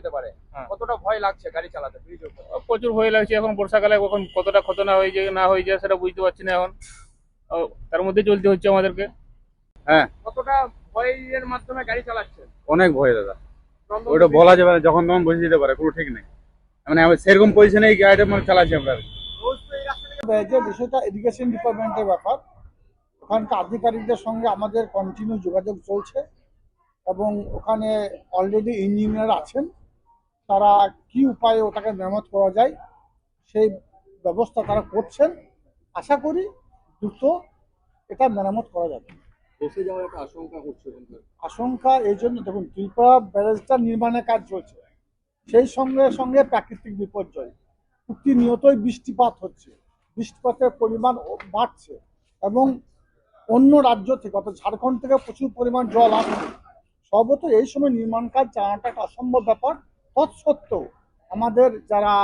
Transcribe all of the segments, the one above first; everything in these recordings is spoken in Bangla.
যেতে পারে। হ্যাঁ। কতটা ভয় লাগছে গাড়ি চালাতে প্রচুর ভয় লাগছে এখন বর্ষাকালে কখন কতটা ঘটনা হয়ে যায় না হয়ে যায় সেটা বুঝতে পারছি না এখন। তার মধ্যে চলতে হচ্ছে আমাদেরকে। হ্যাঁ। কতটা ভয়ের মাধ্যমে গাড়ি চালাচ্ছে? অনেক ভয় দাদা। ওইটা বলা যাবে না যখন তখন বসে যেতে পারে কোনো ঠিক নেই। মানে আমি সেরকম পজিশনে এই গাড়িটা মানে চালাচ্ছি আমরা। যে বিষয়টা এডুকেশন ডিপার্টমেন্টের ব্যাপার ওখানকার আধিকারিকদের সঙ্গে আমাদের কন্টিনিউ যোগাযোগ চলছে এবং ওখানে অলরেডি ইঞ্জিনিয়ার আছেন। তারা কি উপায়ে ওটাকে মেরামত করা যায় সেই ব্যবস্থা তারা করছেন। আশা করি দ্রুত এটা মেরামত করা যাবে। বসে যাওয়ার একটা আশঙ্কা এই জন্য দেখুন ত্রিপুরা ব্যারেজটা নির্মাণের কাজ চলছে। সেই সঙ্গে সঙ্গে প্রাকৃতিক বিপর্যয়। প্রতিনিয়তই বৃষ্টিপাত হচ্ছে। বৃষ্টিপাতের পরিমাণ বাড়ছে এবং অন্য রাজ্য থেকে অর্থাৎ ঝাড়খণ্ড থেকে প্রচুর পরিমাণ জল আসছে। সর্বত এই সময় নির্মাণ কাজ চালানোটা একটা অসম্ভব ব্যাপার। তৎসত্ত্বেও আমাদের যারা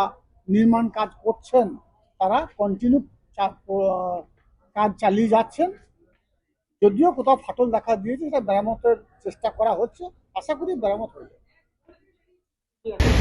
নির্মাণ কাজ করছেন, তারা কন্টিনিউ কাজ চালিয়ে যাচ্ছেন। যদিও কোথাও ফাটল দেখা দিয়েছে, সেটা মেরামতের চেষ্টা করা হচ্ছে। আশা করি মেরামত হয়ে যাবে।